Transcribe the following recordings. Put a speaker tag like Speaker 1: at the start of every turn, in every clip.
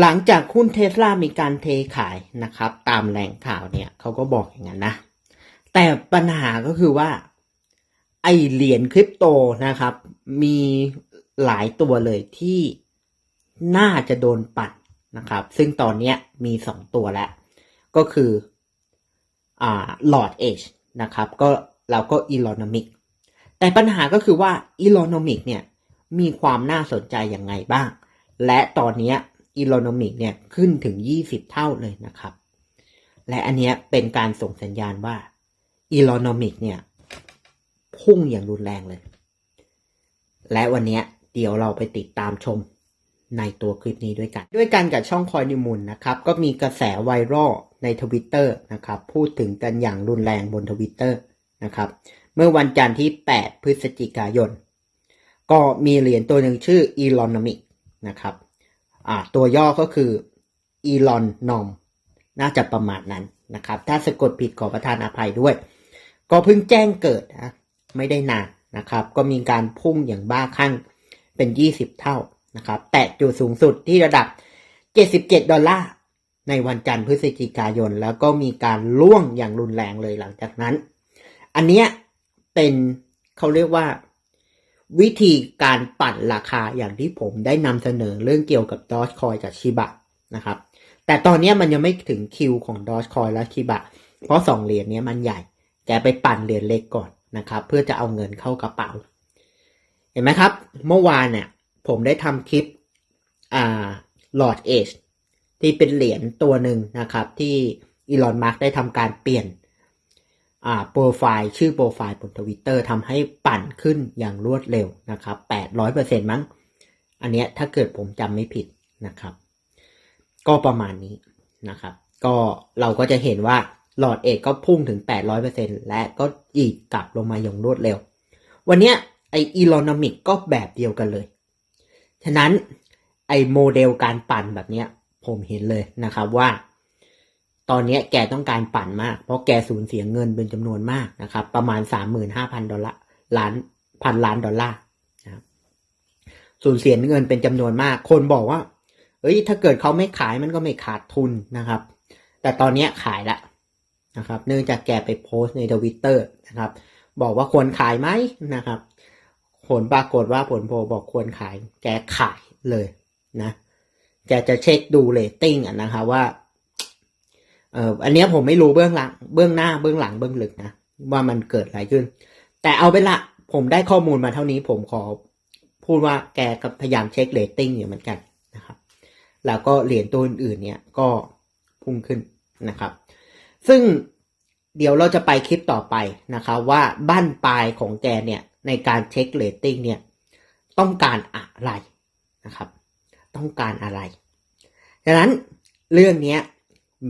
Speaker 1: หลังจากหุ้นเทสลามีการเทขายนะครับ ตามแหล่งข่าวเนี่ยเขาก็บอกอย่างนั้นนะ แต่ปัญหาก็คือว่า ไอเหรียญคริปโตนะครับ มีหลายตัวเลยที่น่าจะโดนปัดนะครับ ซึ่งตอนเนี้ยมีสองตัวแล้ว ก็คืออ่าหลอดเอชนะครับ ก็แล้วก็อีลอนมิกแต่ปัญหาก็คือว่าอีลอนมิกเนี่ยมีความน่าสนใจยังไงบ้าง และตอนเนี้ อีลอนมิกเนี่ยขึ้นถึง 20 เท่าเลยนะครับ และอันเนี้ยเป็นการส่งสัญญาณว่าอีลอนมิกเนี่ยพุ่งอย่างรุนแรงเลย และวันนี้เดี๋ยวเราไปติดตามชมในตัวคลิปนี้ด้วยกัน ด้วยกันกับช่องคอยนิวมุนนะครับ ก็มีกระแสไวรัลในทวิตเตอร์นะครับ พูดถึงกันอย่างรุนแรงบนทวิตเตอร์นะครับ เมื่อวันจันทร์ที่ 8 พฤศจิกายน ก็มีเหรียญตัวหนึ่งชื่อ e l o n o m i c นะครับ อ่าตัวย่อก็คือ e l o n n o m น่าจะประมาณนั้นนะครับ ถ้าสะกดผิดขอประทานอภัยด้วย ก็เพิ่งแจ้งเกิดนะไม่ได้นานนะครับ ก็มีการพุ่งอย่างบ้าคลั่งเป็น 20 เท่านะครับแตะจุดสูงสุดที่ระดับ 77 ดอลลาร์ในวันจันทร์พฤศจิกายน แล้วก็มีการล่วงอย่างรุนแรงเลยหลังจากนั้น อันเนี้ยเป็นเขาเรียกว่า วิธีการปั่นราคาอย่างที่ผมได้นำเสนอเรื่องเกี่ยวกับ Dogecoin กับชิบะนะครับ แต่ตอนนี้มันยังไม่ถึงคิวของ Dogecoin และชิบะ เพราะสองเหรียญนี้มันใหญ่ แกไปปั่นเหรียญเล็กก่อนนะครับ เพื่อจะเอาเงินเข้ากระเป๋า เห็นไหมครับ เมื่อวานเนี่ย ผมได้ทำคลิปอ่าหลอดเอชที่เป็นเหรียญตัวหนึ่งนะครับ ที่อีลอนมาร์กได้ทำการเปลี่ยน อ่าโปรไฟล์ชื่อโปรไฟล์บนทวิตเตอร์ทำให้ปั่นขึ้นอย่างรวดเร็วนะครับแปดร้อยเปอร์เซ็นมั้ง อันเนี้ยถ้าเกิดผมจำไม่ผิดนะครับ ก็ประมาณนี้นะครับ ก็เราก็จะเห็นว่าหลอดเอกก็พุ่งถึง 800%และก็อีกกลับลงมาอย่างรวดเร็ว วันเนี้ยไออีลอนมิกก็แบบเดียวกันเลย ฉะนั้นไอโมเดลการปั่นแบบเนี้ยผมเห็นเลยนะครับว่า ตอนนี้แกต้องการปั่นมาก เพราะแกสูญเสียเงินเป็นจำนวนมากนะครับ ประมาณ 35,000ดอลลาร์ล้านพันล้านดอลลาร์นะครับสูญเสียเงินเป็นจำนวนมาก คนบอกว่า เอ้ย ถ้าเกิดเขาไม่ขายมันก็ไม่ขาดทุนนะครับ แต่ตอนนี้ขายละนะครับ เนื่องจากแกไปโพสต์ในทวิตเตอร์นะครับ บอกว่าควรขายไหมนะครับ ผลปรากฏว่าผลโพลบอกควรขาย แกขายเลยนะ แกจะเช็คดูเรตติ้งอะนะคะว่า เอออันนี้ผมไม่รู้เบื้องหลัง เบื้องหน้าเบื้องหลังเบื้องลึกนะว่ามันเกิดอะไรขึ้น แต่เอาเป็นละผมได้ข้อมูลมาเท่านี้ผมขอพูดว่าแกก็พยายามเช็คเรตติ้งอยู่เหมือนกันนะครับ แล้วก็เหรียญตัวอื่นๆเนี่ยก็พุ่งขึ้นนะครับ ซึ่งเดี๋ยวเราจะไปคลิปต่อไปนะครับว่าบ้านปลายของแกเนี่ยในการเช็คเรตติ้งเนี่ยต้องการอะไรนะครับ ต้องการอะไรดังนั้นเรื่องเนี้ย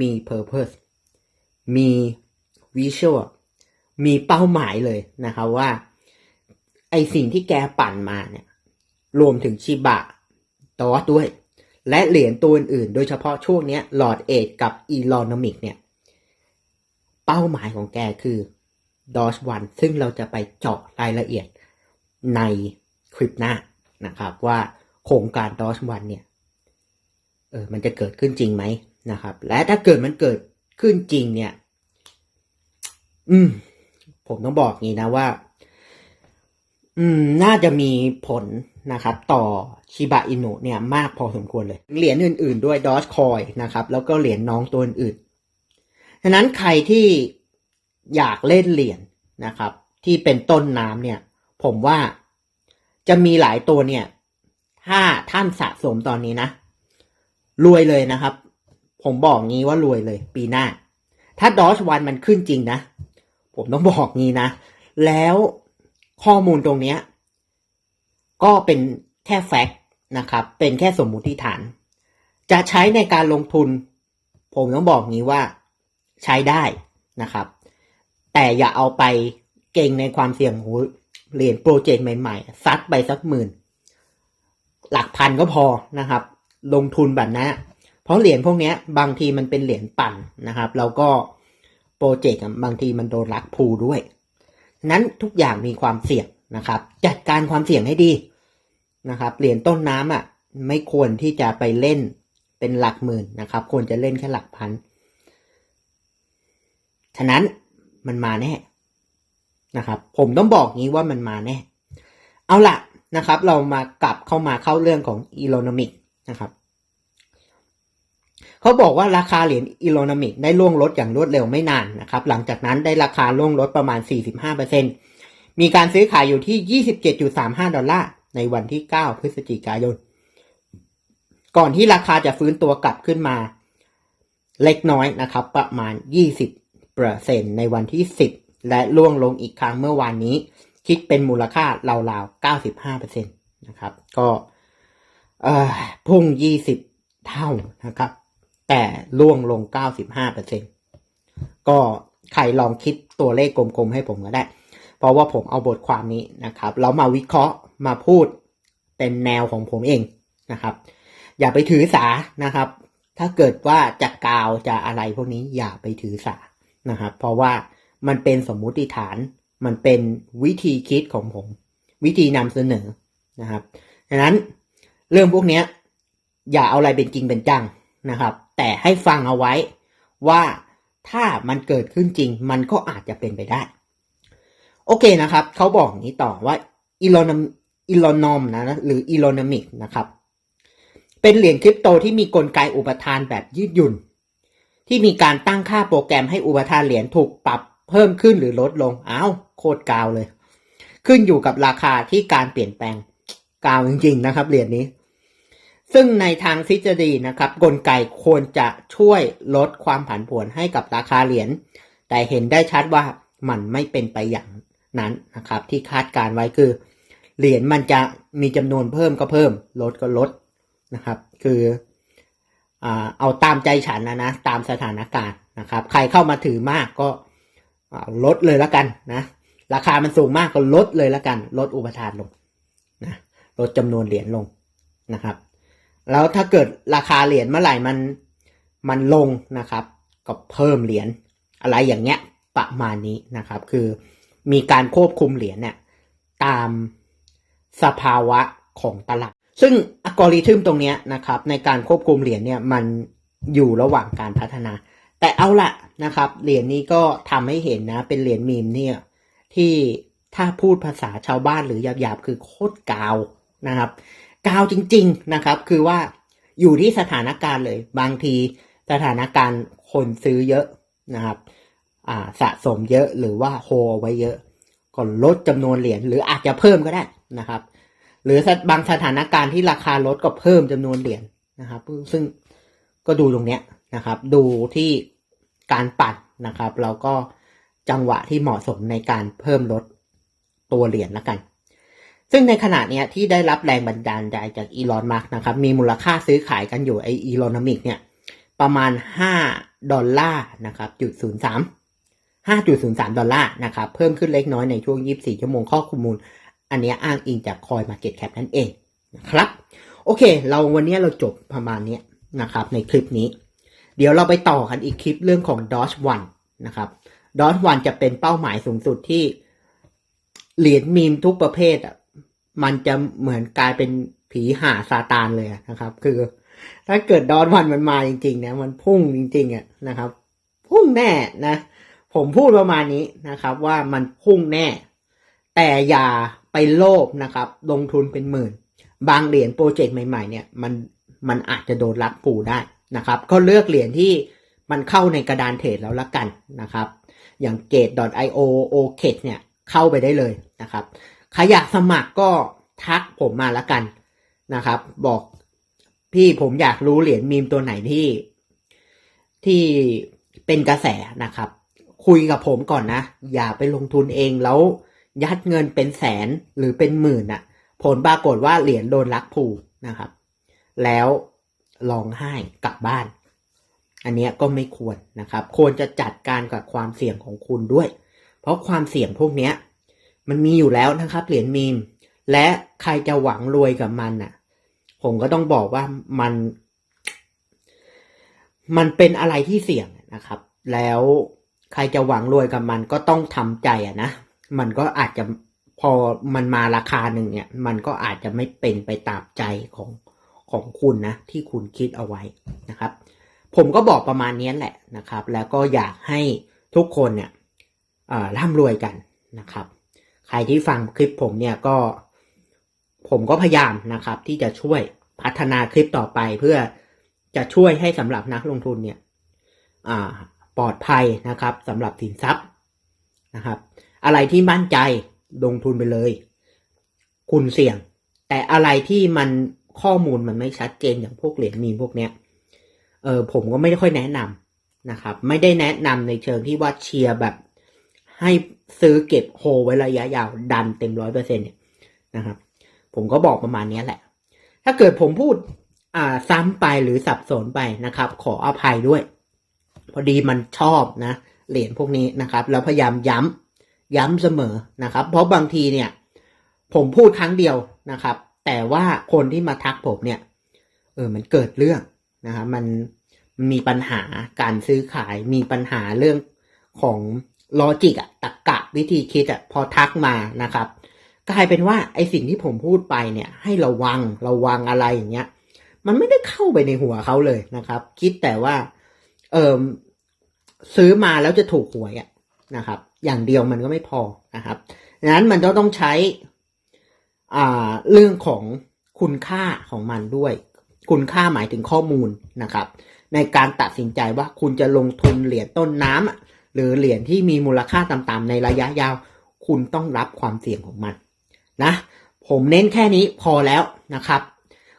Speaker 1: มี purpose มี visual มีเป้าหมายเลยนะครับว่า ไอสิ่งที่แกปั่นมาเนี่ย รวมถึงชิบะตอสด้วย และเหรียญตัวอื่นๆโดยเฉพาะช่วงนี้หลอดเอทกับอีลอนมิกเนี่ย เป้าหมายของแกคือดอ e วันซึ่งเราจะไปเจาะรายละเอียดในคลิปหน้านะครับ ว่าโครงการดอ e วันเนี่ยเออมันจะเกิดขึ้นจริงไหม นะครับ และถ้าเกิดมันเกิดขึ้นจริงเนี่ย อืม ผมต้องบอกงี้นะว่า อืม น่าจะมีผลนะครับ ต่อชิบะอินุเนี่ย มากพอสมควรเลย เหรียญอื่น ๆ ด้วยดอ g คอยนะครับ แล้วก็เหรียญน้องตัวอื่นๆฉะนั้นใครที่อยากเล่นเหรียญนะครับ ที่เป็นต้นน้ำเนี่ย ผมว่าจะมีหลายตัวเนี่ย ถ้าท่านสะสมตอนนี้นะ รวยเลยนะครับ ผมบอกงี้ว่ารวยเลย ปีหน้า ถ้าดอ g วันมันขึ้นจริงนะ ผมต้องบอกงี้นะ แล้วข้อมูลตรงเนี้ย ก็เป็นแค่แฟกต์นะครับ เป็นแค่สมมุติฐาน จะใช้ในการลงทุน ผมต้องบอกงี้ว่าใช้ได้นะครับ แต่อย่าเอาไปเก่งในความเสี่ยงหูเหรียญโปรเจกต์ใหม่ๆ ซัดไปสักหมื่น หลักพันก็พอนะครับ ลงทุนแบบนั้น เพราะเหรียญพวกนี้บางทีมันเป็นเหรียญปั่นนะครับ แล้วก็โปรเจกต์บางทีมันโดนลักพูด้วย นั้นทุกอย่างมีความเสี่ยงนะครับ จัดการความเสี่ยงให้ดีนะครับ เหรียญต้นน้ำอะไม่ควรที่จะไปเล่นเป็นหลักหมื่นนะครับ ควรจะเล่นแค่หลักพัน ฉะนั้นมันมาแน่นะครับ ผมต้องบอกงี้ว่ามันมาแน่ เอาละนะครับ เรามากลับเข้ามาเข้าเรื่องของอีโลนมิกนะครับ เขาบอกว่าราคาเหรียญอีโลนามิกได้ล่วงลดอย่างรวดเร็วไม่นานนะครับ หลังจากนั้นได้ราคาล่วงลดประมาณ 45%มีการซื้อขายอยู่ที่ 27.35 ดอลลาร์ในวันที่ 9 พฤศจิกายน ก่อนที่ราคาจะฟื้นตัวกลับขึ้นมา เล็กน้อยนะครับ ประมาณ 20%ในวันที่ 10 และล่วงลงอีกครั้งเมื่อวานนี้ คิดเป็นมูลค่าราวๆ 95%นะครับ ก็เอ่อพุ่ง 20 เท่านะครับ แต่ล่วงลง 95%ก็ใครลองคิดตัวเลขกลมๆให้ผมก็ได้ เพราะว่าผมเอาบทความนี้นะครับ แล้วมาวิเคราะห์มาพูดเป็นแนวของผมเองนะครับ อย่าไปถือสานะครับ ถ้าเกิดว่าจะกล่าวจะอะไรพวกนี้อย่าไปถือสานะครับ เพราะว่ามันเป็นสมมุติฐาน มันเป็นวิธีคิดของผม วิธีนำเสนอนะครับดังนั้นเรื่องพวกนี้อย่าเอาอะไรเป็นจริงเป็นจังนะครับ แต่ให้ฟังเอาไว้ว่าถ้ามันเกิดขึ้นจริง มันก็อาจจะเป็นไปได้ โอเคนะครับ เขาบอกนี้ต่อว่าอีลอนอีลอนอมนะ หรืออีลอนามิกนะครับ เป็นเหรียญคริปโตที่มีกลไกอุปทานแบบยืดหยุ่น ที่มีการตั้งค่าโปรแกรมให้อุปทานเหรียญถูกปรับเพิ่มขึ้นหรือลดลงอ้าวโคตรกาวเลย ขึ้นอยู่กับราคาที่การเปลี่ยนแปลงกาวจริง ๆ นะครับเหรียญนี้ ซึ่งในทางทฤษฎีนะครับ กลไกควรจะช่วยลดความผันผวนให้กับราคาเหรียญ แต่เห็นได้ชัดว่ามันไม่เป็นไปอย่างนั้นนะครับ ที่คาดการไว้คือ เหรียญมันจะมีจำนวนเพิ่มก็เพิ่ม ลดก็ลดนะครับ คืออเอาตามใจฉันนะนะตามสถานการณ์นะครับ ใครเข้ามาถือมากก็ลดเลยแล้วกันนะราคามันสูงมากก็ลดเลยแล้วกัน ลดอุปทานลงนะลดจำนวนเหรียญลงนะครับ แล้วถ้าเกิดราคาเหรียญเมื่อไหร่มันมันลงนะครับ ก็เพิ่มเหรียญอะไรอย่างเงี้ยประมาณนี้นะครับ คือมีการควบคุมเหรียญเนี่ยตามสภาวะของตลาด ซึ่งอัลกอริทึมตรงเนี้ยนะครับ ในการควบคุมเหรียญเนี่ยมันอยู่ระหว่างการพัฒนา แต่เอาละนะครับ เหรียญนี้ก็ทำให้เห็นนะ เป็นเหรียญมีมเนี่ยที่ถ้าพูดภาษาชาวบ้านหรือหยาบๆคือโคตรกาวนะครับ กาวจริง ๆนะครับ คือว่าอยู่ที่สถานการณ์เลย บางทีสถานการณ์คนซื้อเยอะนะครับอ่าสะสมเยอะหรือว่าโฮไว้เยอะก็ลดจำนวนเหรียญหรืออาจจะเพิ่มก็ได้นะครับ หรือบางสถานการณ์ที่ราคาลดก็เพิ่มจำนวนเหรียญนะครับ ซึ่งก็ดูตรงเนี้ยนะครับ ดูที่การปัดนะครับแล้วก็จังหวะที่เหมาะสมในการเพิ่มลดตัวเหรียญละกัน ซึ่งในขณะเนี้ยที่ได้รับแรงบันดาลใจจากอีลอนมาร์กนะครับมีมูลค่าซื้อขายกันอยู่ไออีลอนมิกเนี่ยประมาณ 5 ดอลลาร์นะครับจุดศูนย์สาม5.03 ดอลลาร์นะครับเพิ่มขึ้นเล็กน้อยในช่วง 24 ชั่วโมงข้อมูล อันนี้อ้างอิงจากคอยมาเก็ตแคปนั่นเองนะครับ โอเค เราวันนี้เราจบประมาณนี้นะครับในคลิปนี้ เดี๋ยวเราไปต่อกันอีกคลิปเรื่องของ Dodge One นะครับ Dodge One จะเป็นเป้าหมายสูงสุดที่เหรียญมีมทุกประเภทอะ มันจะเหมือนกลายเป็นผีหาซาตานเลยนะครับ คือ ถ้าเกิดดอนวันมันมาจริงๆนะมันพุ่งจริงๆอะนะครับ พุ่งแน่นะ ผมพูดประมาณนี้นะครับ ว่ามันพุ่งแน่ แต่อย่าไปโลภนะครับ ลงทุนเป็นหมื่น บางเหรียญโปรเจกต์ใหม่ๆเนี่ยมันมันอาจจะโดนลักปูได้นะครับ ก็เลือกเหรียญที่มันเข้าในกระดานเทรดแล้วละกันนะครับ อย่าง gate.io o k e t เนี่ยเข้าไปได้เลยนะครับ ใครอยากสมัครก็ทักผมมาละกันนะครับ บอกพี่ผมอยากรู้เหรียญมีมตัวไหนที่ที่เป็นกระแสนะครับ คุยกับผมก่อนนะ อย่าไปลงทุนเองแล้วยัดเงินเป็นแสนหรือเป็นหมื่นอะผลปรากฏว่าเหรียญโดนลักผูนะครับ แล้วร้องไห้กลับบ้าน อันนี้ก็ไม่ควรนะครับ ควรจะจัดการกับความเสี่ยงของคุณด้วย เพราะความเสี่ยงพวกเนี้ย มันมีอยู่แล้วนะครับ เหรียญมีม และใครจะหวังรวยกับมันน่ะ ผมก็ต้องบอกว่ามัน มันเป็นอะไรที่เสี่ยงนะครับ แล้วใครจะหวังรวยกับมันก็ต้องทำใจอะนะ มันก็อาจจะพอมันมาราคาหนึ่งเนี่ย มันก็อาจจะไม่เป็นไปตามใจของของคุณนะ ที่คุณคิดเอาไว้นะครับ ผมก็บอกประมาณนี้แหละนะครับ แล้วก็อยากให้ทุกคนเนี่ยร่ำรวยกันนะครับ ใครที่ฟังคลิปผมเนี่ยก็ ผมก็พยายามนะครับ ที่จะช่วยพัฒนาคลิปต่อไปเพื่อจะช่วยให้สำหรับนักลงทุนเนี่ยปลอดภัยนะครับสำหรับสินทรัพย์นะครับ อะไรที่มั่นใจลงทุนไปเลย คุณเสี่ยง แต่อะไรที่มันข้อมูลมันไม่ชัดเจนอย่างพวกเหรียญมีพวกเนี้ยเออผมก็ไม่ได้ค่อยแนะนำนะครับ ไม่ได้แนะนำในเชิงที่ว่าเชียร์แบบให้ ซื้อเก็บโฮไว้ระยะยาวดันเต็มร้อยเปอร์เซ็นเนี่ยนะครับ ผมก็บอกประมาณนี้แหละ ถ้าเกิดผมพูดอ่าซ้ำไปหรือสับสนไปนะครับ ขออภัยด้วย พอดีมันชอบนะเหรียญพวกนี้นะครับ แล้วพยายามย้ำย้ำเสมอนะครับ เพราะบางทีเนี่ย ผมพูดครั้งเดียวนะครับ แต่ว่าคนที่มาทักผมเนี่ย เออมันเกิดเรื่องนะครับมันมีปัญหาการซื้อขายมีปัญหาเรื่องของลอจิกอะ กะวิธีคิดอะพอทักมานะครับกลายเป็นว่าไอสิ่งที่ผมพูดไปเนี่ย ให้ระวังระวังอะไรอย่างเงี้ย มันไม่ได้เข้าไปในหัวเขาเลยนะครับ คิดแต่ว่า เออซื้อมาแล้วจะถูกหวยอะนะครับ อย่างเดียวมันก็ไม่พอนะครับดังนั้นมันก็ต้องใช้อ่าเรื่องของคุณค่าของมันด้วย คุณค่าหมายถึงข้อมูลนะครับ ในการตัดสินใจว่าคุณจะลงทุนเหรียญต้นน้ำ หรือเหรียญที่มีมูลค่าต่ำๆในระยะยาว คุณต้องรับความเสี่ยงของมันนะ ผมเน้นแค่นี้พอแล้วนะครับ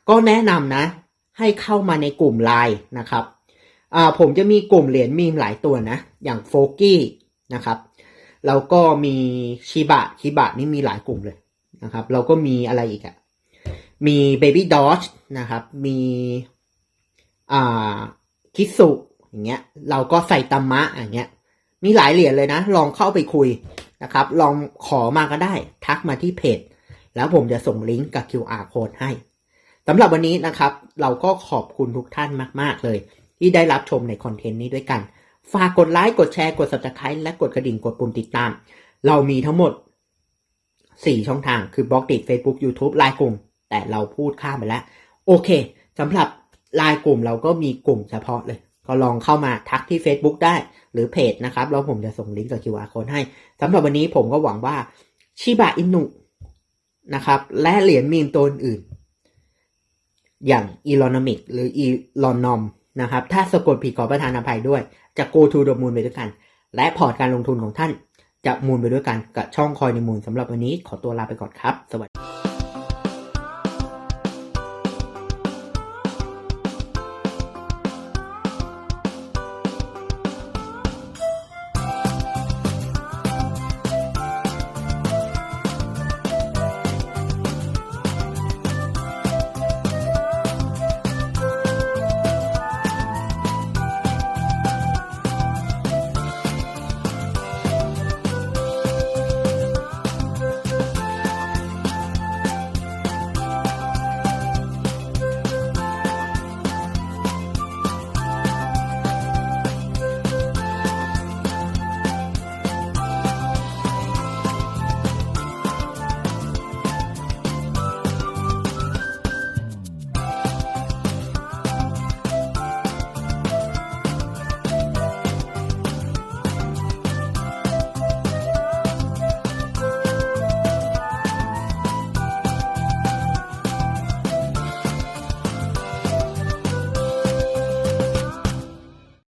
Speaker 1: ก็แนะนำนะ ให้เข้ามาในกลุ่มไลน์นะครับผมจะมีกลุ่มเหรียญมีมหลายตัวนะ อย่างโฟกี้นะครับแล้วก็มีชิบะชิบะนี่มีหลายกลุ่มเลยนะครับ เราก็มีอะไรอีกอะมี Baby d o g นะครับ มีอ่าคิสุอย่างเงี้ย เราก็ใส่ตัมมะอย่างเงี้ย มีหลายเหรียญเลยนะ ลองเข้าไปคุยนะครับ ลองขอมาก็ได้ ทักมาที่เพจ แล้วผมจะส่งลิงก์กับ QR code ให้สำหรับวันนี้นะครับ เราก็ขอบคุณทุกท่านมาก ๆ เลย ที่ได้รับชมในคอนเทนต์นี้ด้วยกัน ฝากกดไลค์กดแชร์กด subscribe และกดกระดิ่งกดปุ่มติดตาม เรามีทั้งหมด 4 ช่องทางคือบล็อกดิ Facebook YouTube ไลน์กลุ่ม แต่เราพูดข้ามไปแล้ว โอเคสำหรับไลน์กลุ่มเราก็มีกลุ่มเฉพาะเลย ก็ลองเข้ามาทักที่ Facebook ได้หรือเพจนะครับ แล้วผมจะส่งลิงก์กับ QR code ให้สำหรับวันนี้ผมก็หวังว่าชิบะอินุนะครับ และเหรียญมีมตัวอื่น อย่างอีลอนอมิกหรืออีลอนนอมนะครับ ถ้าสะกดผิดขอประทานอภัยด้วย จะ go to the moon ไปด้วยกัน และพอร์ตการลงทุนของท่านจะมูลไปด้วยกันกับช่องคอยในมูลสำหรับวันนี้ขอตัวลาไปก่อนครับ สวัสดี